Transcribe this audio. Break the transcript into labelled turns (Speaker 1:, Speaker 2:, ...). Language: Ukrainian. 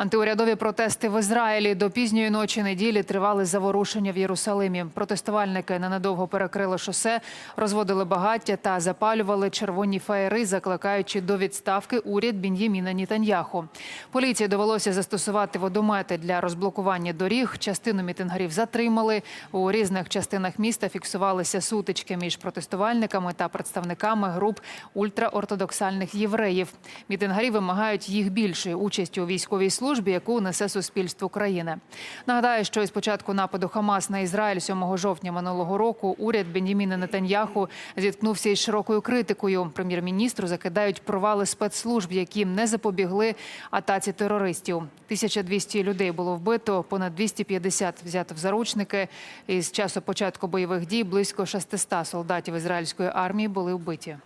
Speaker 1: Антиурядові протести в Ізраїлі до пізньої ночі неділі тривали заворушення в Єрусалимі. Протестувальники ненадовго перекрили шосе, розводили багаття та запалювали червоні фаєри, закликаючи до відставки уряд Бін'єміна Нітаньяху. Поліції довелося застосувати водомети для розблокування доріг. Частину мітингарів затримали. У різних частинах міста фіксувалися сутички між протестувальниками та представниками груп ультраортодоксальних євреїв. Мітингарі вимагають їх більшої участі у військовій службі, яку несе суспільство країни. Нагадаю, що із початку нападу Хамас на Ізраїль 7 жовтня минулого року уряд Бенjamіна Нетаньяху зіткнувся із широкою критикою. Прем'єр-міністру закидають провали спецслужб, які не запобігли атаці терористів. 1200 людей було вбито, понад 250 взято в заручники. Із часу початку бойових дій близько 600 солдатів ізраїльської армії були вбиті.